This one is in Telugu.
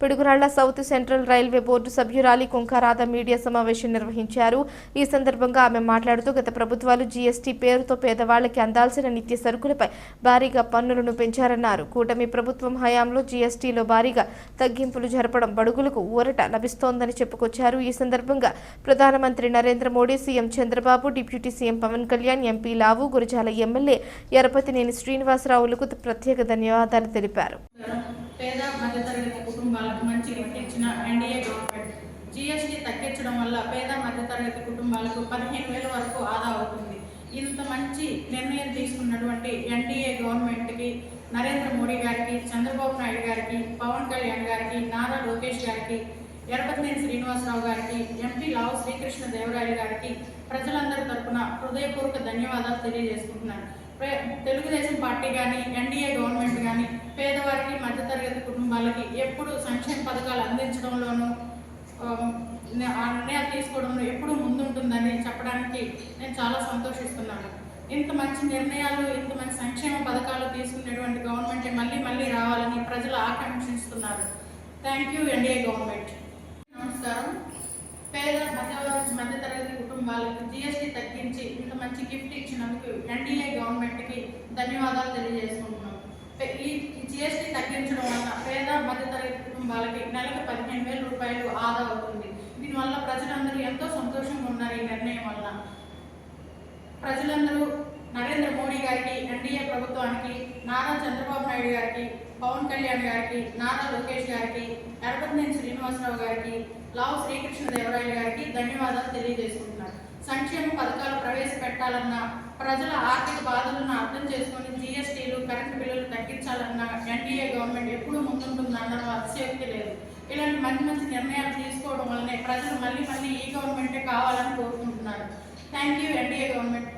Piduguralla south central railway board సభ్యురాలి కుంకారాధ మీడియా సమావేశం నిర్వహించారు. ఈ సందర్భంగా ఆమె మాట్లాడుతూ గత ప్రభుత్వాలు జీఎస్టీ పేరుతో పేదవాళ్ళకి అందాల్సిన నిత్య సరుకులపై భారీగా పన్నులను పెంచారన్నారు. కూటమి ప్రభుత్వం హయాంలో జీఎస్టీలో భారీగా తగ్గింపులు జరపడం బడుగులకు ఊరట లభిస్తోందని చెప్పుకొచ్చారు. ఈ సందర్భంగా ప్రధానమంత్రి Narendra Modi CM Chandrababu deputy CM Pawan Kalyan MP Lavu Gurazala MLA Yarapathineni శ్రీనివాసరావులకు ప్రత్యేక ధన్యవాదాలు తెలిపారు. పేద మధ్యతరగతి కుటుంబాలకు మంచి గిఫ్ట్ ఇచ్చిన ఎన్డీఏ గవర్నమెంట్. జీఎస్టీ తగ్గించడం వల్ల పేద మధ్యతరగతి కుటుంబాలకు పదిహేను వేల వరకు ఆదా అవుతుంది. ఇంత మంచి నిర్ణయం తీసుకున్నటువంటి ఎన్డీఏ గవర్నమెంట్కి నరేంద్ర మోడీ గారికి చంద్రబాబు నాయుడు గారికి పవన్ కళ్యాణ్ గారికి నారా లోకేష్ గారికి ఎర్రపతినేని శ్రీనివాసరావు గారికి ఎంపీ లావు శ్రీకృష్ణ దేవరాయలు గారికి ప్రజలందరి తరపున హృదయపూర్వక ధన్యవాదాలు తెలియజేసుకుంటున్నాను. తెలుగుదేశం పార్టీ కానీ ఎన్డీఏ గవర్నమెంట్ కానీ పేదవారికి వాళ్ళకి కుటుంబాలకి ఎప్పుడు సంక్షేమ పథకాలు అందించడంలోనూ ఆ, నిర్ణయాలు తీసుకోవడంలో ఎప్పుడు ముందుంటుందని చెప్పడానికి నేను చాలా సంతోషిస్తున్నాను. ఇంత మంచి నిర్ణయాలు ఇంత మంచి సంక్షేమ పథకాలు తీసుకునేటువంటి గవర్నమెంట్ మళ్ళీ మళ్ళీ రావాలని ప్రజలు ఆకాంక్షిస్తున్నారు. Thank you NDA government. నమస్కారం. పేద మధ్యవర్తి మధ్యతరగతి కుటుంబాలకు జీఎస్టీ తగ్గించి ఇంత మంచి గిఫ్ట్ ఇచ్చినందుకు ఎన్డీఏ గవర్నమెంట్కి ధన్యవాదాలు తెలియజేసుకుంటున్నాను పే- ఈ జీఎస్టీ తగ్గించడం వల్ల పేద వాళ్ళకి నెలకు పదిహేను వేల రూపాయలు ఆదా అవుతుంది. దీనివల్ల ప్రజలందరూ ఎంతో సంతోషంగా ఉన్నారు ఈ నిర్ణయం వల్ల. ప్రజలందరూ నరేంద్ర మోడీ గారికి ఎన్డీఏ ప్రభుత్వానికి నారా చంద్రబాబు నాయుడు గారికి పవన్ కళ్యాణ్ గారికి నారా లోకేష్ గారికి ఎరపతినేని శ్రీనివాసరావు గారికి లావు శ్రీకృష్ణదేవరాయలు గారికి ధన్యవాదాలు తెలియజేసుకుంటున్నారు సంక్షేమ పథకాలు ప్రవేశపెట్టాలన్నా ప్రజల ఆర్థిక బాధలను అర్థం చేసుకుని జీఎస్టీ బిల్లులు ఎన్డీఏ గవర్నమెంట్ ముందుంటుంది ముందుంటుందన్న అతిశక్తి లేదు. ఇలాంటి మంచి మంచి నిర్ణయాలు తీసుకోవడం వల్లనే ప్రజలు మళ్ళీ మళ్ళీ ఈ గవర్నమెంటే కావాలని కోరుకుంటున్నారు. Thank you NDA government.